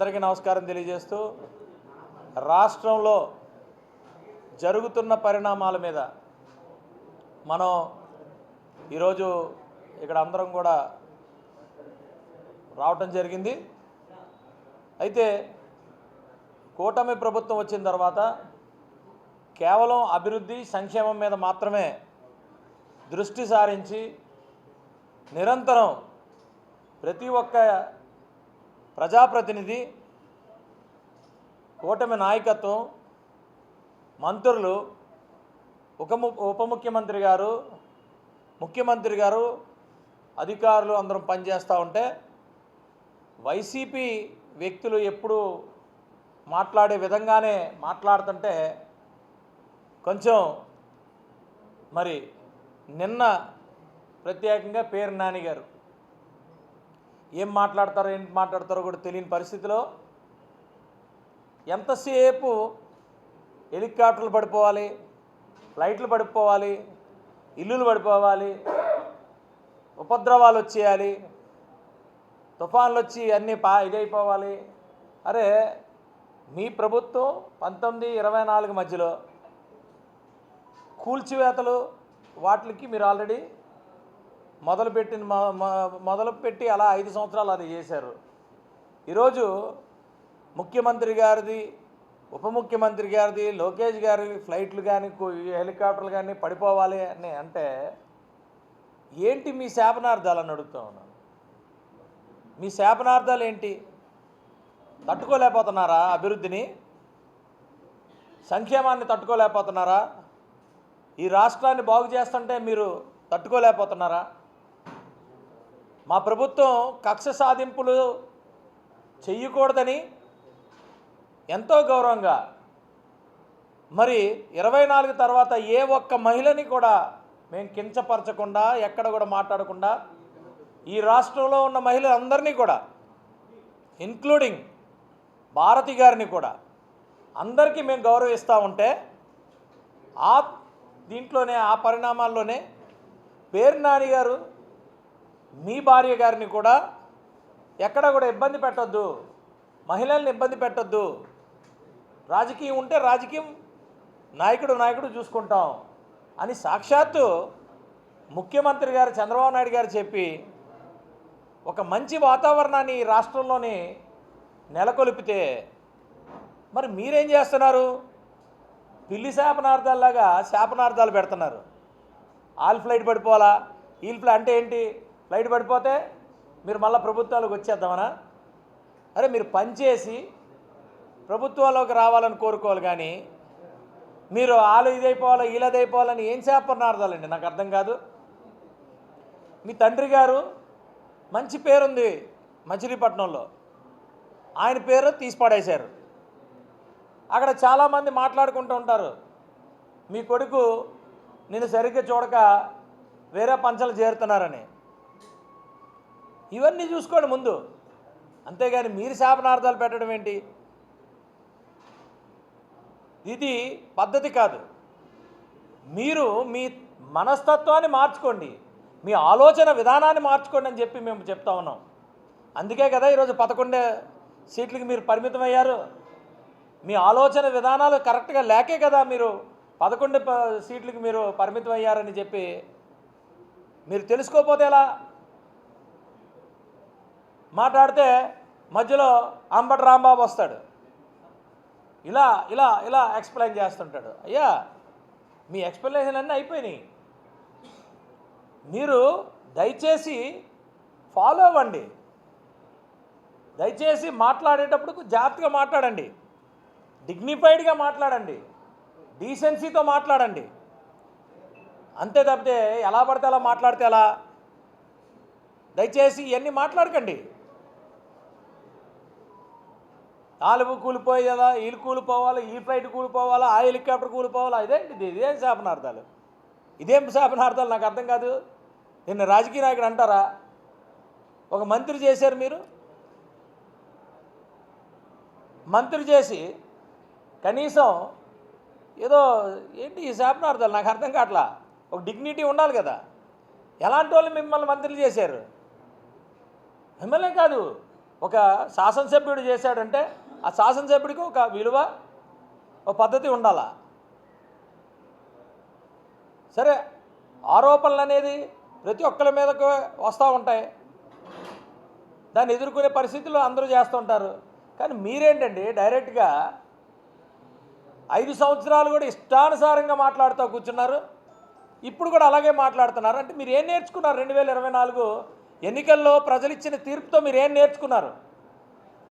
అందరికీ నమస్కారం తెలియజేస్తూ రాష్ట్రంలో జరుగుతున్న పరిణామాల మీద మనం ఈరోజు ఇక్కడ అందరం కూడా రావటం జరిగింది. అయితే కూటమి ప్రభుత్వం వచ్చిన తర్వాత కేవలం అభివృద్ధి సంక్షేమం మీద మాత్రమే దృష్టి సారించి నిరంతరం ప్రతి ఒక్క ప్రజాప్రతినిధి కూటమి నాయకత్వం మంత్రులు ఉప ఉప ముఖ్యమంత్రి గారు ముఖ్యమంత్రి గారు అధికారులు అందరం పనిచేస్తూ ఉంటే వైసీపీ వ్యక్తులు ఎప్పుడు మాట్లాడే విధంగానే మాట్లాడుతుంటే కొంచెం మరి నిన్న ప్రత్యేకంగా పేరు నాని గారు ఏం మాట్లాడతారో ఏంటి మాట్లాడతారో కూడా తెలియని పరిస్థితిలో ఎంతసేపు హెలికాప్టర్లు పడిపోవాలి ఫ్లైట్లు పడిపోవాలి ఇల్లులు పడిపోవాలి ఉపద్రవాలు వచ్చేయాలి తుఫాన్లు వచ్చి అన్నీ పా ఇదైపోవాలి. అరే మీ ప్రభుత్వం పంతొమ్మిది ఇరవై నాలుగు మధ్యలో కూల్చివేతలు వాటికి మీరు ఆల్రెడీ మొదలుపెట్టిన మొదలుపెట్టి అలా ఐదు సంవత్సరాలు అది చేశారు. ఈరోజు ముఖ్యమంత్రి గారిది ఉప ముఖ్యమంత్రి గారిది లోకేష్ గారి ఫ్లైట్లు కానీ హెలికాప్టర్లు కానీ పడిపోవాలి అని అంటే ఏంటి మీ శాపనార్థాలు అని అడుగుతా ఉన్నాను మీ శాపనార్థాలు ఏంటి? తట్టుకోలేకపోతున్నారా అభివృద్ధిని? సంక్షేమాన్ని తట్టుకోలేకపోతున్నారా? ఈ రాష్ట్రాన్ని బాగు చేస్తుంటే మీరు తట్టుకోలేకపోతున్నారా? మా ప్రభుత్వం కక్ష సాధింపులు చెయ్యకూడదని ఎంతో గౌరవంగా మరి ఇరవై నాలుగు తర్వాత ఏ ఒక్క మహిళని కూడా మేము కించపరచకుండా ఎక్కడ కూడా మాట్లాడకుండా ఈ రాష్ట్రంలో ఉన్న మహిళలందరినీ కూడా ఇన్క్లూడింగ్ భారతి గారిని కూడా అందరికీ మేము గౌరవిస్తూ ఉంటే ఆ దీంట్లోనే ఆ పరిణామాల్లోనే పేరు నాని గారు మీ భార్య గారిని కూడా ఎక్కడ కూడా ఇబ్బంది పెట్టొద్దు. మహిళల్ని ఇబ్బంది పెట్టొద్దు. రాజకీయం ఉంటే రాజకీయం నాయకుడు నాయకుడు చూసుకుంటాం అని సాక్షాత్తు ముఖ్యమంత్రి గారు చంద్రబాబు నాయుడు గారు చెప్పి ఒక మంచి వాతావరణాన్ని ఈ రాష్ట్రంలోని నెలకొల్పితే మరి మీరేం చేస్తున్నారు? పిల్లి శాపనార్థాల్లాగా శాపనార్థాలు పెడుతున్నారు. ఆల్ ఫ్లైట్ పడిపోవాలా? ఈల్ ఫ్లై అంటే ఏంటి? లైట్ పడిపోతే మీరు మళ్ళీ ప్రభుత్వాలకు వచ్చేద్దామనా? అరే మీరు పనిచేసి ప్రభుత్వాల్లోకి రావాలని కోరుకోవాలి కానీ మీరు ఆలు వీళ్ళది అయిపోవాలని ఏం చేపన్నారదాలండి నాకు అర్థం కాదు. మీ తండ్రి గారు మంచి పేరుంది మచిలీపట్నంలో. ఆయన పేరు తీసిపడేశారు. అక్కడ చాలామంది మాట్లాడుకుంటూ ఉంటారు. మీ కొడుకు నేను సరిగ్గా చూడక వేరే పంచలు చేరుతున్నారని. ఇవన్నీ చూసుకోండి ముందు. అంతేగాని మీరు శాపనార్థాలు పెట్టడం ఏంటి? ఇది పద్ధతి కాదు. మీరు మీ మనస్తత్వాన్ని మార్చుకోండి. మీ ఆలోచన విధానాన్ని మార్చుకోండి అని చెప్పి మేము చెప్తా ఉన్నాం. అందుకే కదా ఈరోజు పదకొండే సీట్లకి మీరు పరిమితం అయ్యారు మీ ఆలోచన విధానాలు కరెక్ట్గా లేకే కదా మీరు పదకొండు ప- సీట్లకి మీరు పరిమితం అయ్యారని చెప్పి మీరు తెలుసుకోకపోతే ఎలా? మాట్లాడితే మధ్యలో అంబటి రాంబాబు వస్తాడు. ఇలా ఇలా ఇలా ఎక్స్ప్లెయిన్ చేస్తుంటాడు. అయ్యా మీ ఎక్స్ప్లెనేషన్ అన్నీ అయిపోయినాయి. మీరు దయచేసి ఫాలో అవ్వండి. దయచేసి మాట్లాడేటప్పుడు జాగ్రత్తగా మాట్లాడండి. డిగ్నిఫైడ్గా మాట్లాడండి. డీసెన్సీతో మాట్లాడండి. అంతే తప్పితే ఎలా పడితే అలా మాట్లాడితే ఎలా? దయచేసి ఇవన్నీ మాట్లాడకండి. ఆలుగు కూలిపోయేదా వీళ్ళు కూలిపోవాలా ఈ ఫ్లైట్ కూలిపోవాలా ఆ హెలికాప్టర్ కూలిపోవాలా? ఇదేంటి ఇది ఇదేం శాపనార్థాలు? ఇదేం శాపనార్థాలు? నాకు అర్థం కాదు. నిన్న రాజకీయ నాయకుడు అంటారా? ఒక మంత్రి చేశారు మీరు? మంత్రి చేసి కనీసం ఏదో ఏంటి ఈ శాపనార్థాలు? నాకు అర్థం కావట్లా. ఒక డిగ్నిటీ ఉండాలి కదా. ఎలాంటి వాళ్ళు మిమ్మల్ని మంత్రులు చేశారు? మిమ్మల్నే కాదు. ఒక శాసనసభ్యుడు చేశాడంటే ఆ శాసనసభ్యుడికి ఒక విలువ ఒక పద్ధతి ఉండాలా? సరే ఆరోపణలు అనేది ప్రతి ఒక్కరి మీదకు వస్తూ ఉంటాయి. దాన్ని ఎదుర్కొనే పరిస్థితులు అందరూ చేస్తుంటారు కానీ మీరేంటండి డైరెక్ట్గా ఐదు సంవత్సరాలు కూడా ఇష్టానుసారంగా మాట్లాడుతూ కూర్చున్నారు. ఇప్పుడు కూడా అలాగే మాట్లాడుతున్నారు. అంటే మీరు ఏం నేర్చుకున్నారు? రెండు వేల ఇరవై నాలుగు ఎన్నికల్లో ప్రజలు ఇచ్చిన తీర్పుతో మీరు ఏం నేర్చుకున్నారు?